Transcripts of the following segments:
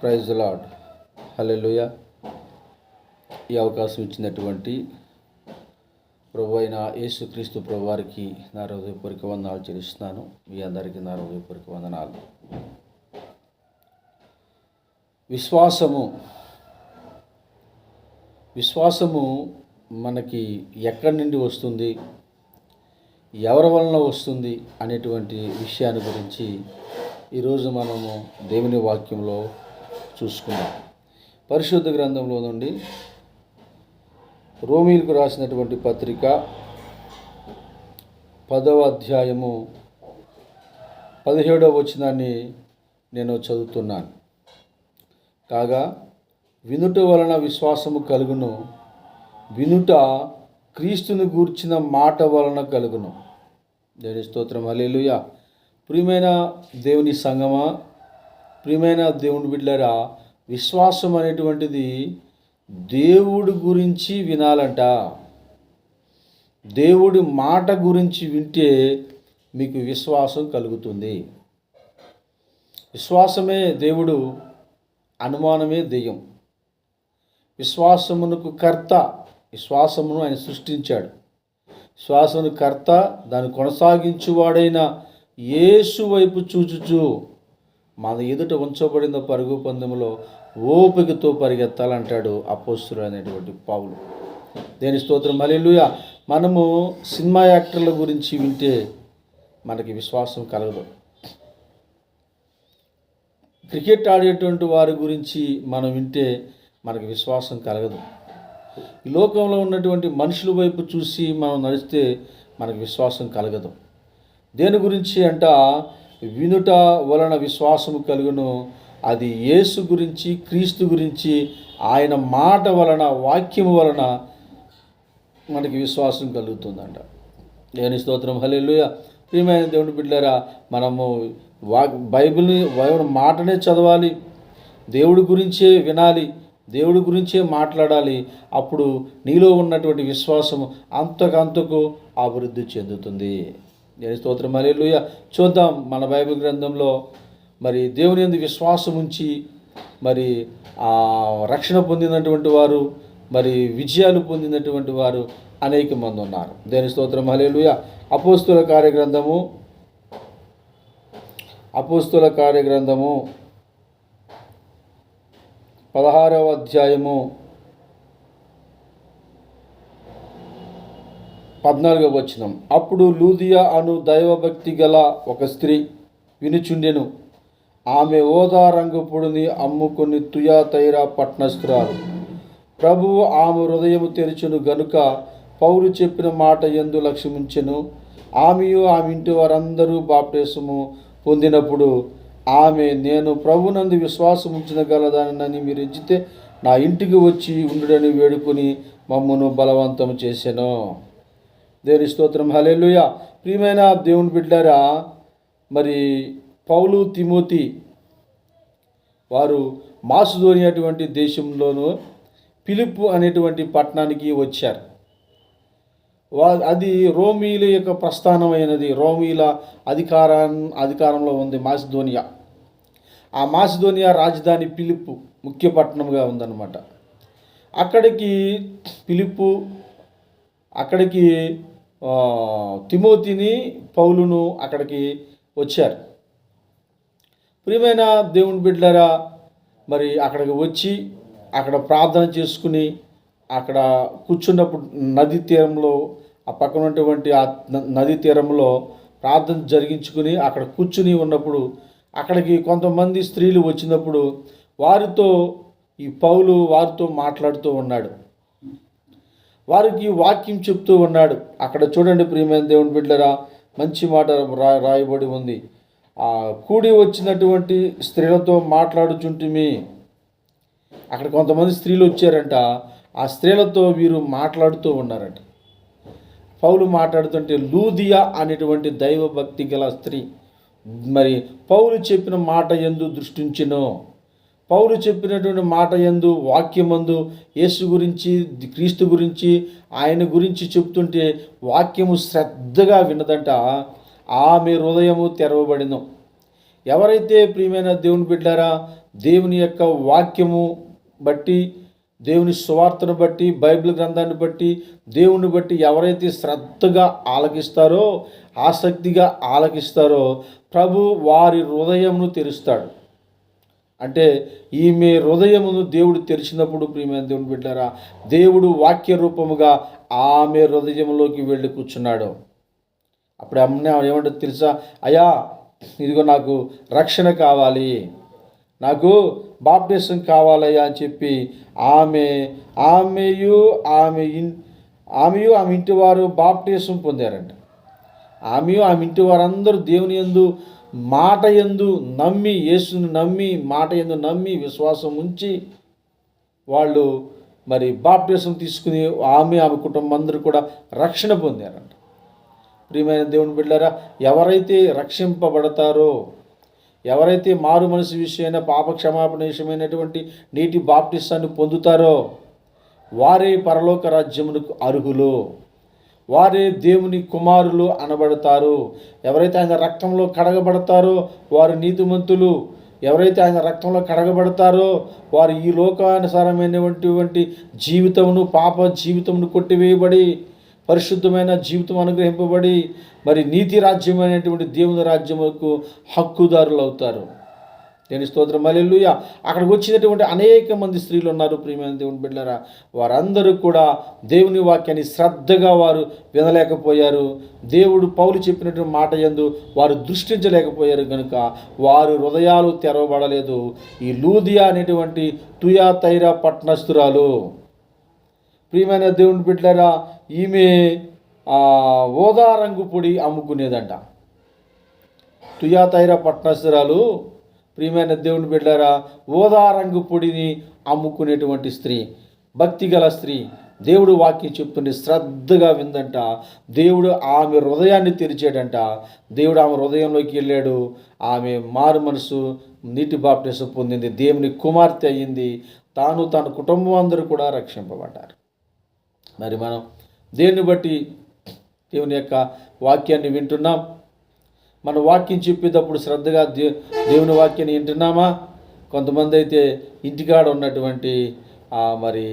Praise lord హల్లెలూయ. ఈ అవకాశం ఇచ్చినటువంటి ప్రభు అయిన యేసుక్రీస్తు ప్రభు వారికి నా హృదయపూర్వక వందనాలు చెల్లిస్తున్నాను. మీ అందరికీ నా హృదయపూర్వక వందనాలు. విశ్వాసము విశ్వాసము మనకి ఎక్కడి నుండి వస్తుంది ఎవరి వలన వస్తుంది అనేటువంటి విషయాన్ని గురించి ఈరోజు మనము దేవుని వాక్యంలో చూసుకుందాం. పరిశుద్ధ గ్రంథంలో నుండి రోమిల్కు రాసినటువంటి పత్రిక పదవ అధ్యాయము పదిహేడవ వచనాన్ని నేను చదువుతున్నాను. కాగా వినుట వలన విశ్వాసము కలుగును వినుట క్రీస్తుని గూర్చిన మాట వలన కలుగును. దేని స్తోత్రం అలేలుయ ప్రియమైన దేవుని సంగమా ప్రియమైన దేవుని బిడ్డరా విశ్వాసం అనేటువంటిది దేవుడి గురించి వినాలంట. దేవుడి మాట గురించి వింటే మీకు విశ్వాసం కలుగుతుంది. విశ్వాసమే దేవుడు అనుమానమే దెయ్యం. విశ్వాసమునకు కర్త విశ్వాసమును ఆయన సృష్టించాడు. విశ్వాసమును కర్త దాన్ని కొనసాగించువాడైన యేసు వైపు చూచుచు మన ఎదుట ఉంచబడిన పరుగు పందెంలో ఓపికతో పరిగెత్తాలంటాడు అపోస్తులు అనేటువంటి పావులు దేని స్తోత్రం. మళ్ళీ మనము సినిమా యాక్టర్ల గురించి వింటే మనకి విశ్వాసం కలగదు. క్రికెట్ ఆడేటువంటి వారి గురించి మనం వింటే మనకి విశ్వాసం కలగదు. ఈ లోకంలో ఉన్నటువంటి మనుషుల వైపు చూసి మనం నడిస్తే మనకు విశ్వాసం కలగదు. దేని గురించి అంట వినుట వలన విశ్వాసము కలుగును. అది యేసు గురించి క్రీస్తు గురించి ఆయన మాట వలన వాక్యము వలన మనకి విశ్వాసం కలుగుతుందంట. దేని స్తోత్రం. హల్లెలూయ. ప్రియమైన దేవుని బిడ్డారా మనము వా బైబిల్ని బైబిల్ మాటనే చదవాలి దేవుడి గురించే వినాలి దేవుడి గురించే మాట్లాడాలి అప్పుడు నీలో ఉన్నటువంటి విశ్వాసం అంతకంతకు అభివృద్ధి చెందుతుంది. దేని స్తోత్రం హల్లెలూయ. చూద్దాం మన బైబిల్ గ్రంథంలో మరి దేవుని ఎందు విశ్వాసం ఉంచి మరి ఆ రక్షణ పొందినటువంటి వారు మరి విజయాలు పొందినటువంటి వారు అనేక మంది ఉన్నారు. దేని స్తోత్రం. హలేలుయ అపోస్తుల కార్యగ్రంథము. అపోస్తుల కార్యగ్రంథము. పదహారవ అధ్యాయము. పద్నాలుగవ వచనం. అప్పుడు లూదియా అను దైవభక్తి గల ఒక స్త్రీ వినుచుండెను. ఆమె ఓదా రంగు పొడిని తుయా తైరా పట్నస్తురాలు ప్రభువు ఆమె హృదయము తెరుచును గనుక పౌలు చెప్పిన మాట ఎందు లక్ష్యముంచెను. ఆమెయు ఆమె ఇంటి వారందరూ బాప్టేసము పొందినప్పుడు ఆమె నేను ప్రభునందు విశ్వాసం ఉంచగలదానని మీరు ఎంచితే నా ఇంటికి వచ్చి ఉండుడని వేడుకొని మమ్మను బలవంతం చేశాను దేని స్తోత్రం. హలేలుయ ప్రియమైన దేవుని బిడ్డారా మరి పౌలు తిమోతి వారు మాసుధోని అటువంటి దేశంలోనూ పిలుపు అనేటువంటి పట్టణానికి వచ్చారు. వా అది రోమీల యొక్క ప్రస్థానమైనది. రోమీల అధికారం అధికారంలో ఉంది మాసిధోనియా ఆ మాసిధోనియా రాజధాని పిలుపు ముఖ్య పట్టణంగా ఉందన్నమాట. అక్కడికి పిలుపు అక్కడికి తిమోతిని పౌలును అక్కడికి వచ్చారు. ప్రియమైన దేవుని బిడ్డలారా మరి అక్కడికి వచ్చి అక్కడ ప్రార్థన చేసుకుని అక్కడ కూర్చున్నప్పుడు నది తీరంలో ఆ పక్కన ఉన్నటువంటి ఆ నది తీరంలో ప్రార్థన జరిగించుకుని అక్కడ కూర్చుని ఉన్నప్పుడు అక్కడికి కొంతమంది స్త్రీలు వచ్చినప్పుడు వారితో ఈ పౌలు వారితో మాట్లాడుతూ ఉన్నాడు. వారికి వాక్యం చెప్తూ ఉన్నాడు. అక్కడ చూడండి ప్రియమైన దేవుని బిడ్డరా మంచి మాట రా రాయబడి ఉంది. ఆ కూడి వచ్చినటువంటి స్త్రీలతో మాట్లాడుచుంటిమి. అక్కడ కొంతమంది స్త్రీలు వచ్చారంట. ఆ స్త్రీలతో వీరు మాట్లాడుతూ ఉన్నారంట. పౌలు మాట్లాడుతుంటే లూదియా అనేటువంటి దైవభక్తి గల స్త్రీ మరి పౌలు చెప్పిన మాట ఎందు దృష్టించినో? పౌలు చెప్పినటువంటి మాట ఎందు వాక్యమందు యేసు గురించి క్రీస్తు గురించి ఆయన గురించి చెప్తుంటే వాక్యము శ్రద్ధగా విన్నదంట ఆమె హృదయము తెరవబడిన. ఎవరైతే ప్రియమైన దేవుని బిడ్డారా దేవుని యొక్క వాక్యము బట్టి దేవుని సువార్తను బట్టి బైబిల్ గ్రంథాన్ని బట్టి దేవుని బట్టి ఎవరైతే శ్రద్ధగా ఆలకిస్తారో ఆసక్తిగా ఆలకిస్తారో ప్రభు వారి హృదయమును తెరుస్తాడు. అంటే ఈమె హృదయమును దేవుడు తెరిచినప్పుడు ప్రియమైన దేవుని బిడ్డారా దేవుడు వాక్య రూపముగా ఆమె హృదయంలోకి వెళ్ళి కూర్చున్నాడు. అప్పుడు అమ్మ ఏమంటే తెలుసా? అయ్యా ఇదిగో నాకు రక్షణ కావాలి నాకు బాప్టిజం కావాలయ్యా అని చెప్పి ఆమె ఆమెయు ఆమె ఇన్ ఆమెయు ఆమె ఇంటి వారు బాప్టిజం పొందారంట. ఆమెయు ఆమె ఇంటి వారందరూ దేవుని యందు మాట ఎందు నమ్మి యేసును నమ్మి మాట ఎందు నమ్మి విశ్వాసం ఉంచి వాళ్ళు మరి బాప్టిజం తీసుకుని ఆమె ఆమె కుటుంబం అందరూ కూడా రక్షణ పొందారంట. ప్రియమైన దేవుని బిడ్డారా ఎవరైతే రక్షింపబడతారో ఎవరైతే మారు మనసు విషయమైన పాప క్షమాపణ విషయమైనటువంటి నీటి బాప్టిస్తాన్ని పొందుతారో వారే పరలోక రాజ్యమునకు అర్హులు. వారే దేవుని కుమారులు అనబడతారు. ఎవరైతే ఆయన రక్తంలో కడగబడతారో వారు నీతిమంతులు. ఎవరైతే ఆయన రక్తంలో కడగబడతారో వారు ఈ లోకానుసారమైనటువంటి జీవితమును పాప జీవితమును కొట్టివేయబడి పరిశుద్ధమైన జీవితం అనుగ్రహింపబడి మరి నీతి రాజ్యం అనేటువంటి దేవుని రాజ్యములకు హక్కుదారులు అవుతారు నేను స్తోత్రం. మల్లెలుయ అక్కడికి వచ్చినటువంటి అనేక మంది స్త్రీలు ఉన్నారు ప్రియమైన దేవుని బిడ్డలారా. వారందరూ కూడా దేవుని వాక్యాన్ని శ్రద్ధగా వారు వినలేకపోయారు. దేవుడు పౌలు చెప్పినటువంటి మాట యందు వారు దృష్టించలేకపోయారు కనుక వారు హృదయాలు తెరవబడలేదు. ఈ లూదియా అనేటువంటి తుయా తైరా పట్టణస్థురాలు. ప్రియమైన దేవుని బిడ్డలారా ఈమె ఆ, ఓదా రంగు పొడి అమ్ముకునేదంట. తుయాతైర పట్నస్తురాలు ప్రియమైన దేవుని బిడ్డారా ఓదా రంగు పొడిని అమ్ముకునేటువంటి స్త్రీ భక్తి గల స్త్రీ దేవుడు వాక్యం చెప్తుంది శ్రద్ధగా విందంట. దేవుడు ఆమె హృదయాన్ని తెరిచాడంట. దేవుడు ఆమె హృదయంలోకి వెళ్ళాడు. ఆమె మారు మనసు నీటి బాప్టిసం పొందింది. దేవుని కుమార్తె అయ్యింది తాను తన కుటుంబం అందరూ కూడా రక్షింపబడ్డారు. మరి మనం దేన్ని బట్టి దేవుని యొక్క వాక్యాన్ని వింటున్నాం? మన వాక్యం చెప్పేటప్పుడు శ్రద్ధగా దే దేవుని వాక్యాన్ని వింటున్నామా? కొంతమంది అయితే ఇంటికాడ ఉన్నటువంటి మరి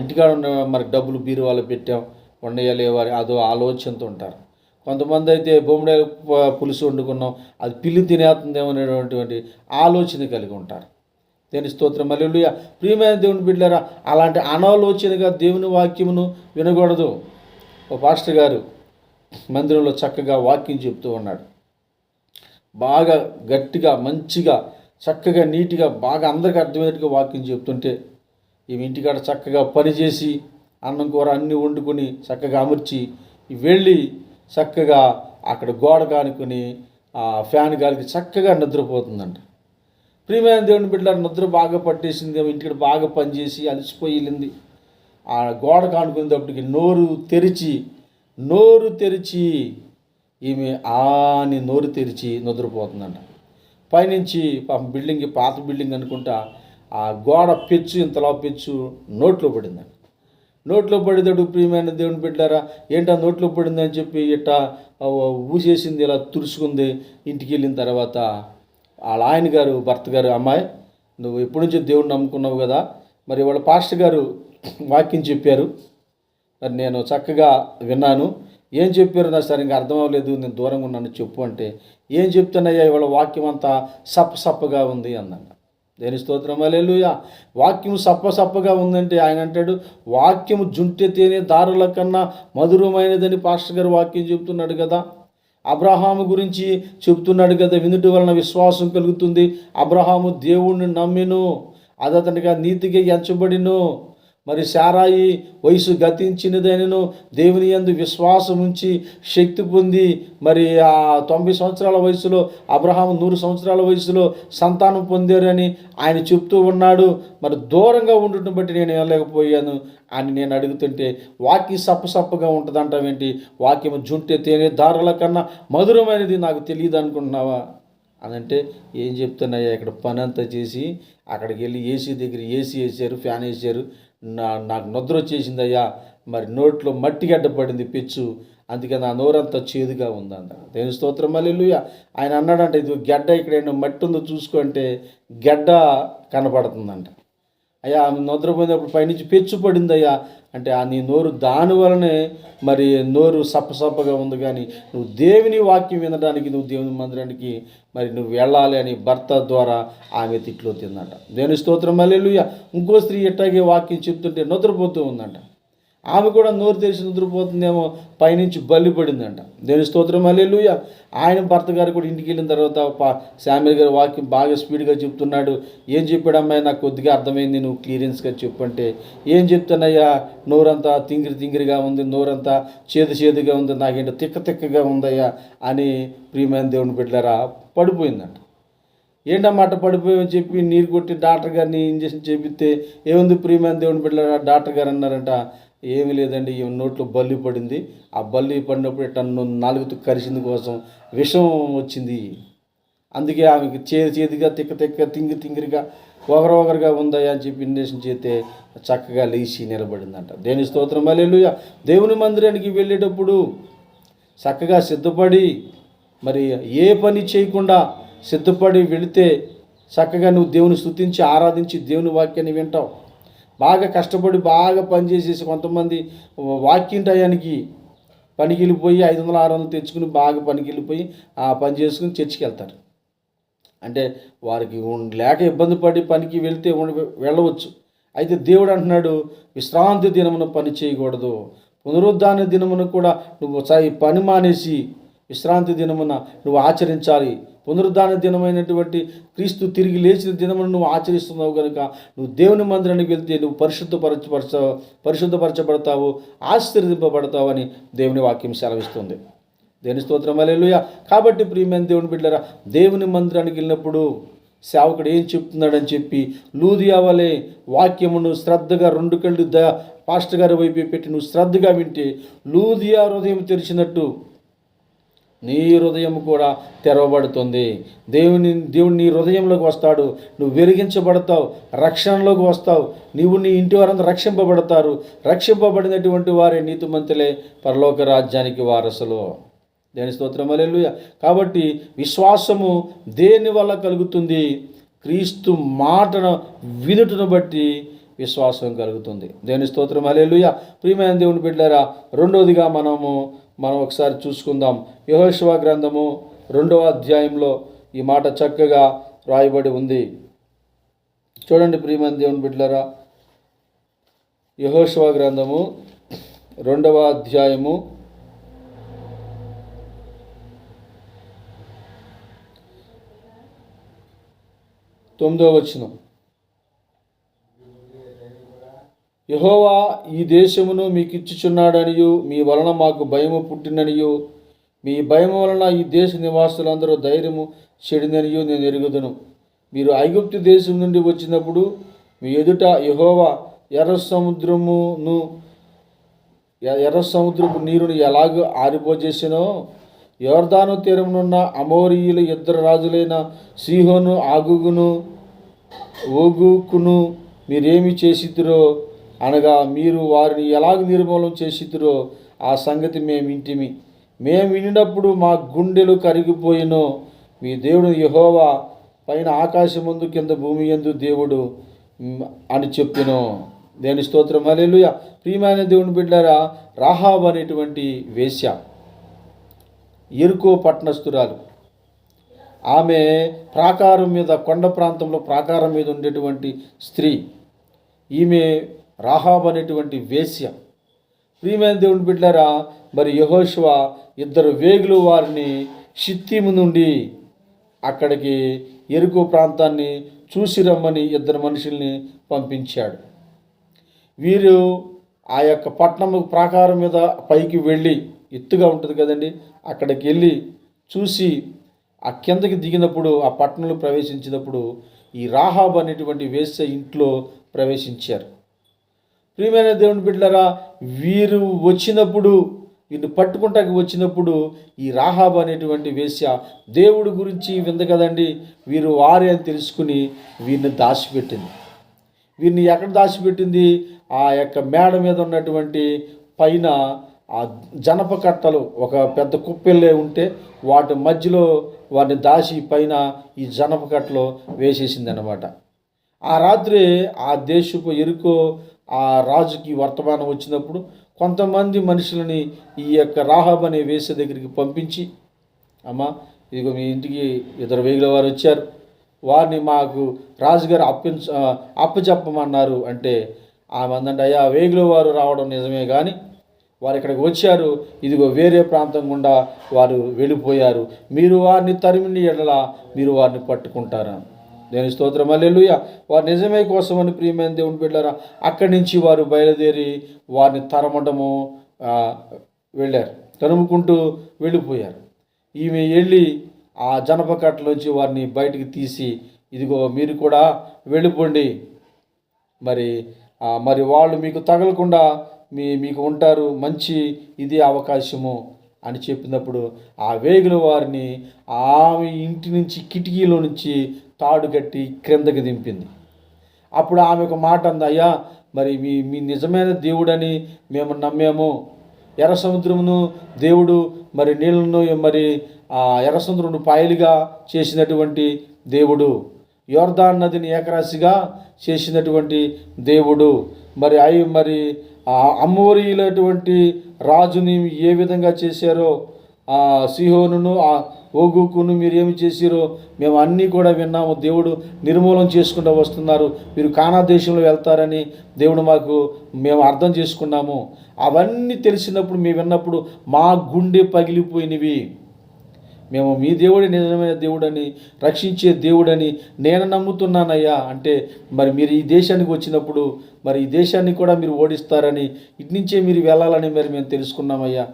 ఇంటికాడ ఉన్న మరి డబ్బులు బీరువాలో పెట్టాం. ఉండయా లేవా అదో ఆలోచనతో ఉంటారు. కొంతమంది అయితే బొమ్మడాయ పులుసు వండుకున్నాం. అది పిల్లి తినేస్తుందేమో అనేటువంటి ఆలోచన కలిగి ఉంటారు. దేని స్తోత్రం? మళ్ళీ ప్రియమైన దేవుని బిడ్డారా అలాంటి అనాలోచనగా దేవుని వాక్యమును వినకూడదు. ఓ పాస్టర్ గారు మందిరంలో చక్కగా వాక్యం చెప్తూ ఉన్నాడు. బాగా గట్టిగా మంచిగా చక్కగా నీట్గా బాగా అందరికీ అర్థమయ్యేట్టుగా వాక్యం చెప్తుంటే ఈమె ఇంటికాడ చక్కగా పనిచేసి అన్నం కూర అన్నీ వండుకొని చక్కగా అమర్చి వెళ్ళి చక్కగా అక్కడ గోడ కానుకొని ఆ ఫ్యాన్ గాలికి చక్కగా నిద్రపోతుందంట. ప్రియమైన దేవుని బిడ్డ నిద్ర బాగా పట్టేసింది ఆమె ఇంటికి బాగా పనిచేసి అలసిపోయి వెళ్ళింది. ఆ గోడ కానుకునేటప్పటికి నోరు తెరిచి నోరు తెరిచి ఈమె ఆని నోరు తెరిచి నిద్రపోతుందంట పైనుంచి పాపం బిల్డింగ్ పాత బిల్డింగ్ అనుకుంటా ఆ గోడ పెచ్చు ఇంతలా పెచ్చు నోట్లో పడిందండి నోట్లో పడేటప్పుడు ప్రియమైన దేవుని బిడ్డారా ఏంటా నోట్లో పడిందని చెప్పి ఇట్టా ఊసేసింది ఇలా తుడుచుకుంది ఇంటికి వెళ్ళిన తర్వాత వాళ్ళ ఆయన గారు భర్త గారు అమ్మాయి నువ్వు ఎప్పటి నుంచో దేవుడిని నమ్ముకున్నావు కదా మరి వాళ్ళ పాస్టర్ గారు వాక్యం చెప్పారు. మరి నేను చక్కగా విన్నాను ఏం చెప్పారు నాకు ఇంకా అర్థం అవ్వలేదు నేను దూరంగా ఉన్నాను చెప్పు అంటే. ఏం చెప్తున్నాయ్యా ఇవాళ వాక్యం అంతా సప్ప సప్పగా ఉంది అందంగా దేని స్తోత్రం? వాక్యం సప్ప సప్పగా ఉందంటే ఆయన అంటాడు వాక్యం జుంటె తేనె దారుల కన్నా మధురమైనదని పాస్టర్ గారు వాక్యం చెప్తున్నాడు కదా. అబ్రహాము గురించి చెప్తున్నాడు కదా వినుటి వలన విశ్వాసం కలుగుతుంది. అబ్రహాము దేవుణ్ణి నమ్మిను అది అతనిగా నీతిగా ఎంచబడిను. మరి శారాయి వయసు గతించినదైనను దేవుని యందు విశ్వాసం ఉంచి శక్తి పొంది మరి ఆ తొంభై సంవత్సరాల వయసులో అబ్రహాం నూరు సంవత్సరాల వయసులో సంతానం పొందారని ఆయన చెప్తూ ఉన్నాడు. మరి దూరంగా ఉండటం బట్టి నేను వెళ్ళలేకపోయాను అని నేను అడుగుతుంటే వాక్యం సప్పసప్పగా ఉంటుందంటావేంటి వాక్యం జుంటే తేనె దారుల కన్నా మధురమైనది నాకు తెలియదు అనుకుంటున్నావా? అనంటే ఏం చెప్తున్నాయా ఇక్కడ పని అంతా చేసి అక్కడికి వెళ్ళి ఏసీ దగ్గర ఏసీ వేసారు ఫ్యాన్ వేసారు నా నాకు నిద్ర వచ్చేసిందయ్యా. మరి నోట్లో మట్టి గడ్డ పడింది పిచ్చు. అందుకే నా నోరంతా చేదుగా ఉందంట. దేని స్తోత్రం మళ్ళీ ఆయన అన్నాడంట ఇది గడ్డ ఇక్కడ మట్టి ఉందో చూసుకుంటే గడ్డ కనపడుతుందంట. అయ్యా ఆమె నిద్రపోయినప్పుడు పైనుంచి పెచ్చు పడిందయ్యా. అంటే ఆ నీ నోరు దాని వలనే మరి నోరు సప్పసప్పగా ఉంది కానీ నువ్వు దేవుని వాక్యం వినడానికి నువ్వు దేవుని మందిరానికి మరి నువ్వు వెళ్ళాలి అని భర్త ద్వారా ఆమె తిట్లో తిందంట. దేని స్తోత్రం మళ్ళీ ఇంకో స్త్రీ ఎట్టాగే వాక్యం చెప్తుంటే నిద్రపోతూ ఉందంట. ఆమె కూడా నోరు తెరిచి నిద్రపోతుందేమో పైనుంచి బలి పడిందంట. దేని స్తోత్రం అల్లెలుయ ఆయన భర్త గారు కూడా ఇంటికి వెళ్ళిన తర్వాత శామ్యుల్ గారు వాక్యం బాగా స్పీడ్గా చెప్తున్నాడు. ఏం చెప్పాడు అమ్మాయి? నాకు కొద్దిగా అర్థమైంది నువ్వు క్లియరెన్స్గా చెప్పంటే. ఏం చెప్తానయ్యా? నోరంతా తింగిరి తింగిరిగా ఉంది నోరంతా చేదు చేదుగా ఉంది నాకేంటో తిక్క తిక్కగా ఉందయ్యా అని ప్రియమైన దేవుని బిడ్డారా పడిపోయిందంట. ఏంటన్నమాట పడిపోయామని చెప్పి నీరు కొట్టి డాక్టర్ గారిని ఇంజక్షన్ చేపిస్తే ఏముంది ప్రియమైన దేవుని బిడ్డారా డాక్టర్ గారు అన్నారంట ఏమీ లేదండి ఈ నోట్లో బల్లి పడింది. ఆ బల్లి పడినప్పుడు టన్ను నాలుగుతో కరిచింది కోసం విషం వచ్చింది. అందుకే ఆమెకి చేతి చేతిగా తిక్క తిక్క తింగి తింగిరిగా ఒకరు ఒకరుగా ఉందయ్యా అని చెప్పి ఇండేషన్ చేస్తే చక్కగా లేచి నిలబడిందంట. దేని స్తోత్రం అల్లెలుయ దేవుని మందిరానికి వెళ్ళేటప్పుడు చక్కగా సిద్ధపడి మరి ఏ పని చేయకుండా సిద్ధపడి వెళితే చక్కగా నువ్వు దేవుని స్థుతించి ఆరాధించి దేవుని వాక్యాన్ని వింటావు. బాగా కష్టపడి బాగా పనిచేసేసి కొంతమంది వాక్యం టయానికి పనికి వెళ్ళిపోయి ఐదు వందల ఆరు వందలు తెచ్చుకుని బాగా పనికి వెళ్ళిపోయి ఆ పని చేసుకుని చర్చికి వెళ్తారు. అంటే వారికి లేక ఇబ్బంది పడి పనికి వెళ్తే వెళ్ళవచ్చు. అయితే దేవుడు అంటున్నాడు విశ్రాంతి దినమున పని చేయకూడదు. పునరుద్ధాన దినమున కూడా నువ్వు పని మానేసి విశ్రాంతి దినమున నువ్వు ఆచరించాలి. పునరుద్ధాన దినమైనటువంటి క్రీస్తు తిరిగి లేచిన దినమున నువ్వు ఆచరిస్తున్నావు కనుక నువ్వు దేవుని మందిరానికి వెళ్తే నువ్వు పరిశుద్ధపరచపరచ పరిశుద్ధపరచబడతావు ఆశీర్వదింపబడతావు అని దేవుని వాక్యం సెలవిస్తుంది. దేవుని స్తోత్రం అలెలుయ కాబట్టి ప్రియమైన దేవుని బిడ్డరా దేవుని మందిరానికి వెళ్ళినప్పుడు సేవకుడు ఏం చెప్తున్నాడని చెప్పి లూదియా వలె వాక్యమును శ్రద్ధగా రెండు కళ్ళు ద పాస్టర్ గారి వైపు పెట్టి నువ్వు శ్రద్ధగా వింటే లూదియా హృదయం తెరిచినట్టు నీ హృదయం కూడా తెరవబడుతుంది. దేవుని దేవుడు నీ హృదయంలోకి వస్తాడు. నువ్వు వెలిగించబడతావు. రక్షణలోకి వస్తావు. నీవు నీ ఇంటి వారందరూ రక్షింపబడతారు. రక్షింపబడినటువంటి వారే నీతిమంతులే పరలోక రాజ్యానికి వారసులు. దేని స్తోత్రం. అలెలుయ కాబట్టి విశ్వాసము దేని వల్ల కలుగుతుంది? క్రీస్తు మాటను వినుటను బట్టి విశ్వాసం కలుగుతుంది. దేని స్తోత్రం. అలెలుయ ప్రియమైన దేవుని బిడ్డారా రెండవదిగా మనము మనం ఒకసారి చూసుకుందాం. యహోశివ గ్రంథము రెండవ అధ్యాయంలో ఈ మాట చక్కగా రాయబడి ఉంది. చూడండి ప్రియమైన దేవుని బిడ్డలారా యహోశివ గ్రంథము రెండవ అధ్యాయము తొమ్మిదవ వచనం. యహోవా ఈ దేశమును మీకు ఇచ్చుచున్నాడనియు మీ వలన మాకు భయము పుట్టిననియు మీ భయం వలన ఈ దేశ నివాసులందరూ ధైర్యము చెడిననియు నేను ఎరుగుదును. మీరు ఐగుప్తు దేశం నుండి వచ్చినప్పుడు మీ ఎదుట యహోవా ఎర్ర సముద్రమును ఎ- ఎర్ర సముద్రపు నీరును ఎలాగ ఆరిపోజేసినో యోర్దాను తీరమునున్న అమోరియుల ఇద్దరు రాజులైన సీహోను ఆగుగును ఓగుకును మీరేమి చేసిద్దురో అనగా మీరు వారిని ఎలాగ నిర్మూలన చేసిద్దురో ఆ సంగతి మేము ఇంటిమి మేము వినినప్పుడు మా గుండెలు కరిగిపోయినో. మీ దేవుడు యహోవా పైన ఆకాశం ముందు కింద భూమి ఎందు దేవుడు అని చెప్పిను. దేని స్తోత్రం. హల్లెలూయ. ప్రియమైన దేవుని బిడ్డారా రాహాబ్ అనేటువంటి వేశ్య ఎరుకో పట్టణస్థురాలు. ఆమె ప్రాకారం మీద కొండ ప్రాంతంలో ప్రాకారం మీద ఉండేటువంటి స్త్రీ. ఈమె రాహాబ్ అనేటువంటి వేశ్య. ప్రియమైన దేవుని బిడ్డారా మరి యహోశివ ఇద్దరు వేగులు వారిని షిత్తిము నుండి అక్కడికి ఎరుకు ప్రాంతాన్ని చూసి రమ్మని ఇద్దరు మనుషుల్ని పంపించాడు. వీరు ఆ యొక్క పట్టణం ప్రాకారం మీద పైకి వెళ్ళి ఎత్తుగా ఉంటుంది కదండి అక్కడికి వెళ్ళి చూసి ఆ కిందకి దిగినప్పుడు ఆ పట్టణంలో ప్రవేశించినప్పుడు ఈ రాహాబ్ అనేటువంటి వేశ్య ఇంట్లో ప్రవేశించారు. ప్రియమైన దేవుని బిడ్డలరా వీరు వచ్చినప్పుడు వీరిని పట్టుకుంటాకి వచ్చినప్పుడు ఈ రాహాబ్ అనేటువంటి వేశ్య దేవుడి గురించి వింద కదండి. వీరు వారే అని తెలుసుకుని వీరిని దాచిపెట్టింది. వీరిని ఎక్కడ దాచిపెట్టింది? ఆ యొక్క మేడ మీద ఉన్నటువంటి పైన ఆ జనప కట్టలు ఒక పెద్ద కుప్పెళ్ళే ఉంటే వాటి మధ్యలో వారిని దాచి పైన ఈ జనప కట్టలో వేసేసింది అనమాట ఆ రాత్రి ఆ దేశపు ఎరుకో ఆ రాజుకి వర్తమానం వచ్చినప్పుడు కొంతమంది మనుషులని ఈ యొక్క రాహబ్ అనే వేసే దగ్గరికి పంపించి అమ్మ ఇదిగో మీ ఇంటికి ఇద్దరు వేగుల వారు వచ్చారు. వారిని మాకు రాజుగారు అప్పించ అప్పచెప్పమన్నారు అంటే ఆమె అందంటే అయ్యా వేగుల వారు రావడం నిజమే కానీ వారు ఇక్కడికి వచ్చారు. ఇదిగో వేరే ప్రాంతం గుండా వారు వెళ్ళిపోయారు. మీరు వారిని తరిమిని ఎడల మీరు వారిని పట్టుకుంటారా? దేని స్తోత్రం. అల్లెలుయ వారు నిజమే కోసమని ప్రియమైన దేవుని బిడ్డారా అక్కడి నుంచి వారు బయలుదేరి వారిని తరమడము వెళ్ళారు. తరుముకుంటూ వెళ్ళిపోయారు. ఈమె వెళ్ళి ఆ జనపకట్లోంచి వారిని బయటికి తీసి ఇదిగో మీరు కూడా వెళ్ళిపోండి. మరి మరి వాళ్ళు మీకు తగలకుండా మీ మీకు ఉంటారు మంచి ఇది అవకాశము అని చెప్పినప్పుడు ఆ వేగుల వారిని ఆమె ఇంటి నుంచి కిటికీలో నుంచి తాడు కట్టి క్రిందకి దింపింది. అప్పుడు ఆమె ఒక మాట అంది అయ్యా మరి మీ మీ నిజమైన దేవుడని మేము నమ్మాము. ఎర్ర సముద్రమును దేవుడు మరి నీళ్ళను మరి ఆ ఎర్ర సముద్రమును పాయలుగా చేసినటువంటి దేవుడు. యోర్దాన్ నదిని ఏకరాశిగా చేసినటువంటి దేవుడు. మరి అయి మరి ఆ రాజుని ఏ విధంగా చేశారో ఆ సిహోనును ఆ ఓగుకును మీరు ఏమి చేసిరో మేము అన్నీ కూడా విన్నాము. దేవుడు నిర్మూలన చేసుకుంటూ వస్తున్నారు. మీరు కానా దేశంలో వెళ్తారని దేవుడు మాకు మేము అర్థం చేసుకున్నాము. అవన్నీ తెలిసినప్పుడు మేము విన్నప్పుడు మా గుండె పగిలిపోయినవి. మేము మీ దేవుడి నిజమైన దేవుడని రక్షించే దేవుడని నేను నమ్ముతున్నానయ్యా. అంటే మరి మీరు ఈ దేశానికి వచ్చినప్పుడు మరి ఈ దేశాన్ని కూడా మీరు ఓడిస్తారని ఇటు నుంచే మీరు వెళ్ళాలని మరి మేము తెలుసుకున్నామయ్యా.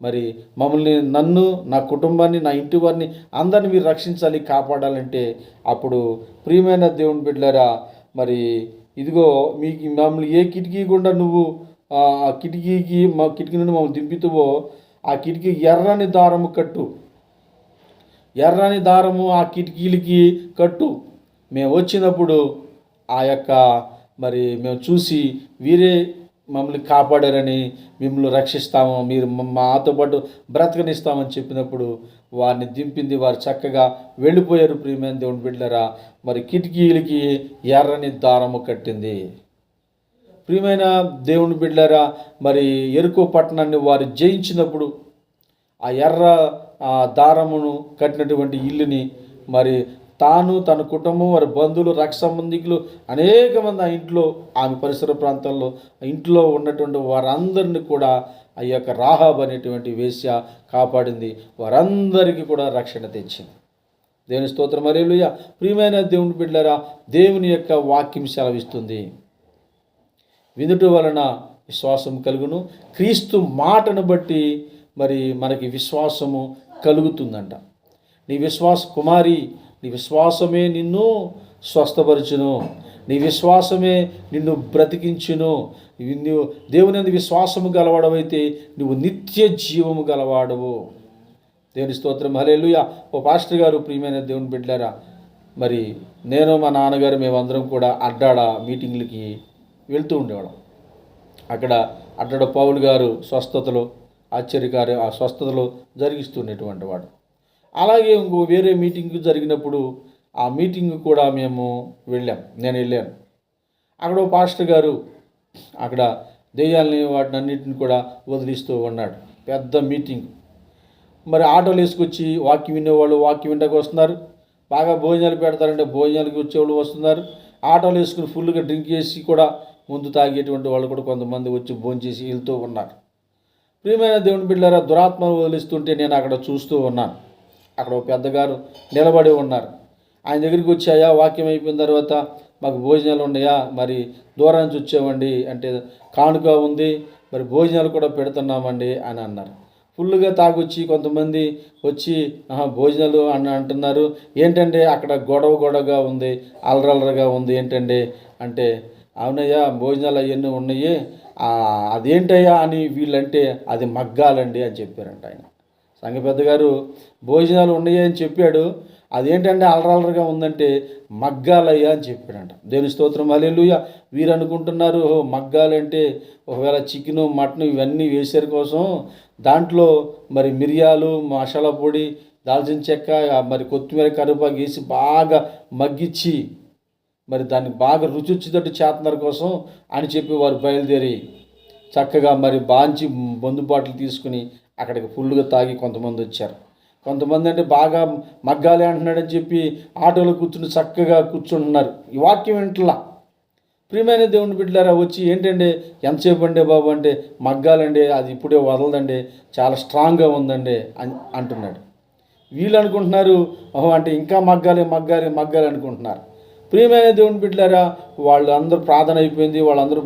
మరి మమ్మల్ని నన్ను నా కుటుంబాన్ని నా ఇంటి వారిని అందరిని మీరు రక్షించాలి కాపాడాలంటే అప్పుడు ప్రియమైన దేవుని బిడ్డలారా మరి ఇదిగో మీకు మమ్మల్ని ఏ కిటికీ గుండా నువ్వు ఆ కిటికీకి మా కిటికీ నుండి మమ్మల్ని దింపుతువో ఆ కిటికీ ఎర్రని దారము కట్టు. ఎర్రని దారము ఆ కిటికీలకి కట్టు. మేము వచ్చినప్పుడు ఆ యొక్క మరి మేము చూసి వీరే మమ్మల్ని కాపాడారని మిమ్మల్ని రక్షిస్తాము. మీరు మాతో పాటు బ్రతకనిస్తామని చెప్పినప్పుడు వారిని దింపింది వారు చక్కగా వెళ్ళిపోయారు ప్రియమైన దేవుని బిడ్డరా మరి కిటికీలకి ఎర్రని దారము కట్టింది. ప్రియమైన దేవుని బిడ్డరా మరి ఎరుకో పట్టణాన్ని వారు జయించినప్పుడు ఆ ఎర్ర ఆ దారమును కట్టినటువంటి ఇల్లుని మరి తాను తన కుటుంబం వారి బంధువులు రక్ష సంబంధికులు అనేక మంది ఆ ఇంట్లో ఆమె పరిసర ప్రాంతాల్లో ఇంట్లో ఉన్నటువంటి వారందరిని కూడా ఆ యొక్క రాహాబ్ అనేటువంటి వేశ్య కాపాడింది. వారందరికీ కూడా రక్షణ తెచ్చింది. దేవుని స్తోత్రం. మరియు ప్రియమైన దేవుని బిడ్డరా దేవుని యొక్క వాక్యం సెలవిస్తుంది. వినుట వలన విశ్వాసం కలుగును. క్రీస్తు మాటను బట్టి మరి మనకి విశ్వాసము కలుగుతుందంట. నీ విశ్వాస కుమారి నీ విశ్వాసమే నిన్ను స్వస్థపరచును. నీ విశ్వాసమే నిన్ను బ్రతికించును. నువ్వు దేవుని యందు విశ్వాసము గలవాడవైతే నువ్వు నిత్య జీవము గలవాడవు. దేవుని స్తోత్రం. హలేలుయ ఓ పాస్టర్ గారు ప్రియమైన దేవుని బిడ్డారా మరి నేను మా నాన్నగారు మేమందరం కూడా అడ్డాడ మీటింగ్లకి వెళ్తూ ఉండేవాళ్ళం. అక్కడ అడ్డాడ పౌలు గారు స్వస్థతలు ఆశ్చర్యకార్య ఆ స్వస్థతలు జరిగిస్తుండేటువంటి వాడు. అలాగే ఇంకో వేరే మీటింగ్ జరిగినప్పుడు ఆ మీటింగ్ కూడా మేము వెళ్ళాం. నేను వెళ్ళాను. అక్కడ ఓ పాస్టర్ గారు అక్కడ దెయ్యాలని వాటిని అన్నింటిని కూడా వదిలిస్తూ ఉన్నాడు. పెద్ద మీటింగ్. మరి ఆటోలు వేసుకొచ్చి వాక్యం వినేవాళ్ళు వాక్యం వింటకు వస్తున్నారు. బాగా భోజనాలు పెడతారంటే భోజనాలకి వచ్చేవాళ్ళు వస్తున్నారు. ఆటోలు వేసుకుని ఫుల్గా డ్రింక్ చేసి కూడా ముందు తాగేటువంటి వాళ్ళు కూడా కొంతమంది వచ్చి భోంచేసి వెళ్తూ ఉన్నారు. ప్రియమైన దేవుని బిడ్డారా దురాత్మను వదిలిస్తుంటే నేను అక్కడ చూస్తూ ఉన్నాను. అక్కడ ఒక పెద్దగారు నిలబడి ఉన్నారు. ఆయన దగ్గరికి వచ్చాయా వాక్యం అయిపోయిన తర్వాత మాకు భోజనాలు ఉన్నాయా? మరి దూరం నుంచి వచ్చామండి అంటే కానుక ఉంది మరి భోజనాలు కూడా పెడుతున్నామండి అని అన్నారు. ఫుల్గా తాగొచ్చి కొంతమంది వచ్చి భోజనాలు అని అంటున్నారు. ఏంటంటే అక్కడ గొడవ గొడవగా ఉంది అలరలరగా ఉంది ఏంటంటే అంటే అవునయ్యా భోజనాలు అవన్నీ ఉన్నాయి. అదేంటయ్యా అని వీళ్ళంటే అది మగ్గాలండి అని చెప్పారంట ఆయన. సంఘ పెద్ద గారు భోజనాలు ఉన్నాయని చెప్పాడు. అదేంటంటే అలరలరగా ఉందంటే మగ్గాలయ్యా అని చెప్పాడంట. దేని స్తోత్రం అలెలుయ్య వీరు అనుకుంటున్నారు మగ్గాలంటే ఒకవేళ చికెను మటన్ ఇవన్నీ వేసారు కోసం దాంట్లో మరి మిరియాలు మసాలా పొడి దాల్చిన చెక్క మరి కొత్తిమీర కరివేపాకు వేసి బాగా మగ్గిచ్చి మరి దాన్ని బాగా రుచి వచ్చేటట్టు చేస్తున్నారు కోసం అని చెప్పి వారు బయలుదేరి చక్కగా మరి బాంచి మందు తీసుకుని అక్కడికి ఫుల్గా తాగి కొంతమంది వచ్చారు. కొంతమంది అంటే బాగా మగ్గాలి అంటున్నాడని చెప్పి ఆటోలో కూర్చుని చక్కగా కూర్చుంటున్నారు. ఈ వాక్యం ఇంట్లో ప్రియమైన దేవుని బిడ్డలారా వచ్చి ఏంటంటే ఎంతసేపు అండి బాబు? అంటే మగ్గాలండి అది ఇప్పుడే వదలదండి చాలా స్ట్రాంగ్గా ఉందండి అని అంటున్నాడు. వీళ్ళు అనుకుంటున్నారు ఓహో అంటే ఇంకా మగ్గాలి మగ్గాలి మగ్గాలి అనుకుంటున్నారు. ప్రియమైన దేవుని బిడ్డలారా వాళ్ళు అందరూ ప్రార్థన అయిపోయింది వాళ్ళందరూ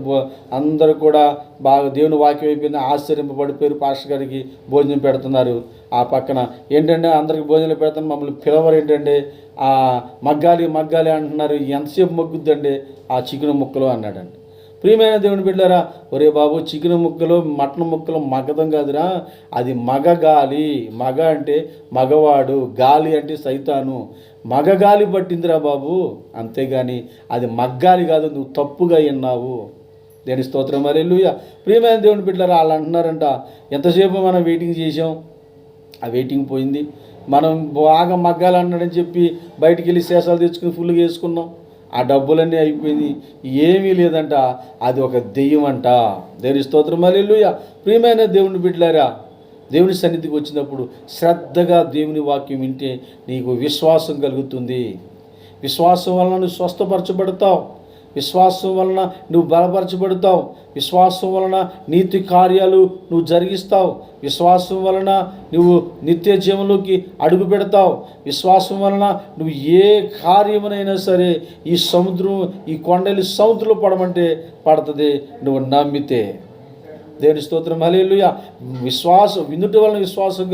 అందరూ కూడా బాగా దేవుని వాక్యం అయిపోయింది ఆశ్చర్యింపబడిపోయారు పాస్టర్ గారికి భోజనం పెడుతున్నారు. ఆ పక్కన ఏంటంటే అందరికి భోజనం పెడతాను మమ్మల్ని పిలవరు ఏంటంటే ఆ మగ్గాలి మగ్గాలి అంటున్నారు ఎంతసేపు మొగ్గుద్దండి? ఆ చికెన్ ముక్కలు అన్నాడండి. ప్రియమైన దేవుని బిడ్డారా ఒరే బాబు చికెన్ ముక్కలు మటన్ ముక్కలు మగదం కాదురా. అది మగ గాలి మగ అంటే మగవాడు గాలి అంటే సైతాను. మగగాలి పట్టిందిరా బాబు. అంతేగాని అది మగ్గాలి కాదు నువ్వు తప్పుగా విన్నావు. దేని స్తోత్రం. మరి ప్రియమైన దేవుని బిడ్డారా వాళ్ళు అంటున్నారంట ఎంతసేపు మనం వెయిటింగ్ చేసాం ఆ వెయిటింగ్ పోయింది. మనం బాగా మగ్గాలన్నాడని చెప్పి బయటికి వెళ్ళి శేషాలు తెచ్చుకుని ఫుల్గా వేసుకున్నాం ఆ డబ్బులన్నీ అయిపోయింది. ఏమీ లేదంట. అది ఒక దెయ్యం అంట దేని స్తోత్రం. అల్లెలుయ ప్రియమైన దేవుని బిడ్డలారా దేవుని సన్నిధికి వచ్చినప్పుడు శ్రద్ధగా దేవుని వాక్యం వింటే నీకు విశ్వాసం కలుగుతుంది. విశ్వాసం వలన నువ్వు స్వస్థపరచబడతావు. విశ్వాసం వలన నువ్వు బలపరచబడతావు. విశ్వాసం వలన నీతి కార్యాలు నువ్వు జరిగిస్తావు. విశ్వాసం వలన నువ్వు నిత్య జీవంలోకి అడుగు పెడతావు. విశ్వాసం వలన నువ్వు ఏ కార్యమునైనా సరే ఈ సముద్రం ఈ కొండలి సముద్రంలో పడమంటే పడుతుంది. నువ్వు నమ్మితే దేవుని స్తోత్రం. హలేలుయ విశ్వాసం వినుట వలన విశ్వాసం